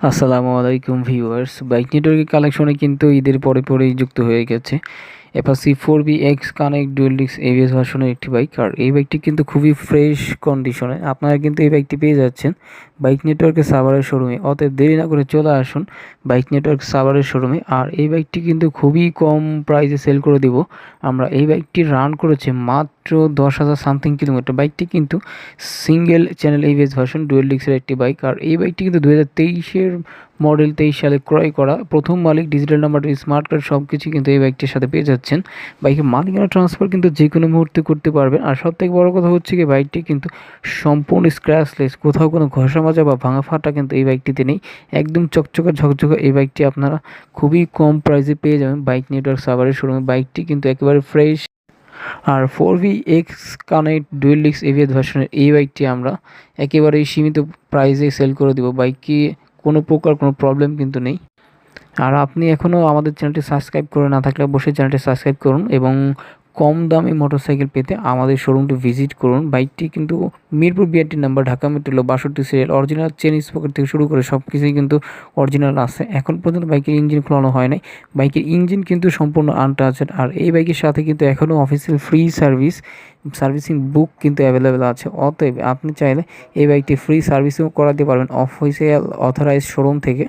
আসসালামু আলাইকুম viewers. Bike নেটওয়ার্কের কালেকশনে কিন্তু ঈদের পরে পরেই যুক্ত হয়ে গেছে Apache four V X connect dual ডিক্স এবিএস ভার্সনের একটি বাইক। আর এই বাইকটি কিন্তু খুবই ফ্রেশ কন্ডিশনে আপনারা কিন্তু এই বাইকটি পেয়ে যাচ্ছেন বাইক নেটওয়ার্কের সাভারের শোরুমে অতএব দেরি না করে চলে আসুন বাইক নেটওয়ার্ক সাভারের শোরুমে আর এই বাইকটি কিন্তু খুবই কম প্রাইসে সেল করে দিব। আমরা এই বাইকটি রান করেছে মাত্র দশ হাজার সামথিং কিলোমিটার বাইকটি কিন্তু single channel ABS version dual ডিক্সের একটি বাইক আর এই বাইকটি কিন্তু দু হাজার তেইশের মডেল তেইশ সালে ক্রয় করা। প্রথম মালিক ডিজিটাল নাম্বার স্মার্ট কার্ড সব কিছু কিন্তু এই বাইকটির সাথে পেয়ে যাচ্ছেন। বাইকের মালিকানা ট্রান্সফার কিন্তু যে কোনো মুহূর্তে করতে পারবেন। আর সব থেকে বড়ো কথা হচ্ছে কি বাইকটি কিন্তু সম্পূর্ণ স্ক্র্যাচলেস কোথাও কোনো ঘষা মাজা বা ভাঙা ফাটা কিন্তু এই বাইকটিতে নেই। একদম চকচকা ঝকঝকা এই বাইকটি আপনারা খুবই কম প্রাইসে পেয়ে যাবেন। বাইক নেটওয়ার্ক সাভারের শোরুমে বাইকটি কিন্তু একেবারে fresh R four V X connect dual ডিক্স এভিএস ভার্সনের এই বাইকটি আমরা একেবারেই সীমিত প্রাইসে সেল করে দেবো। বাইকটি কোনো প্রকার কোনো প্রবলেম কিন্তু নেই। আর আপনি এখনও আমাদের চ্যানেলটি সাবস্ক্রাইব করে না থাকলে অবশ্যই চ্যানেলটি সাবস্ক্রাইব করুন এবং কম দামে মোটরসাইকেল পেতে আমাদের শোরুমটি ভিজিট করুন। বাইকটি কিন্তু মিরপুর বিআরটি নাম্বার ঢাকা মেট্রোলো বাষট্টি সিরিয়াল অরিজিনাল চেন স্পকেট থেকে শুরু করে সব কিছুই কিন্তু অরিজিনাল আছে। এখন পর্যন্ত বাইকের ইঞ্জিন খোলানো হয় নাই। বাইকের ইঞ্জিন কিন্তু সম্পূর্ণ আনটাচেড আর এই বাইকের সাথে কিন্তু এখনও official free service servicing book কিন্তু অ্যাভেলেবেল আছে। অতএব আপনি চাইলে এই বাইকটি ফ্রি সার্ভিসিং করাতে পারবেন। অফিসিয়াল অথরাইজ শোরুম থেকে।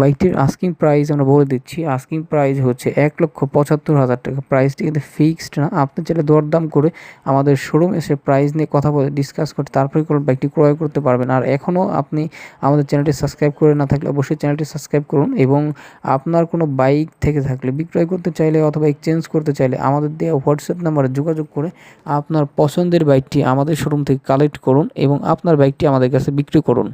বাইকটির আস্কিং প্রাইস আমরা বলে দিচ্ছি। আস্কিং প্রাইস হচ্ছে এক লক্ষ পঁচাত্তর হাজার টাকা। প্রাইসটি কিন্তু ফিক্সড না। আপনি চাইলে দরদাম করে আমাদের শোরুম এসে প্রাইস নিয়ে কথা বলে ডিসকাস করতে তারপরে করে বাইকটি ক্রয় করতে পারবেন। আর এখনও আপনি আমাদের চ্যানেলটি সাবস্ক্রাইব করে না থাকলে অবশ্যই চ্যানেলটি সাবস্ক্রাইব করুন এবং আপনার কোনো বাইক থেকে থাকলে, বিক্রয় করতে চাইলে অথবা এক্সচেঞ্জ করতে চাইলে আমাদের দেওয়া হোয়াটসঅ্যাপ নাম্বারে যোগাযোগ করে আপনার পছন্দের বাইকটি আমাদের শোরুম থেকে কালেক্ট করুন এবং আপনার বাইকটি আমাদের কাছে বিক্রি করুন।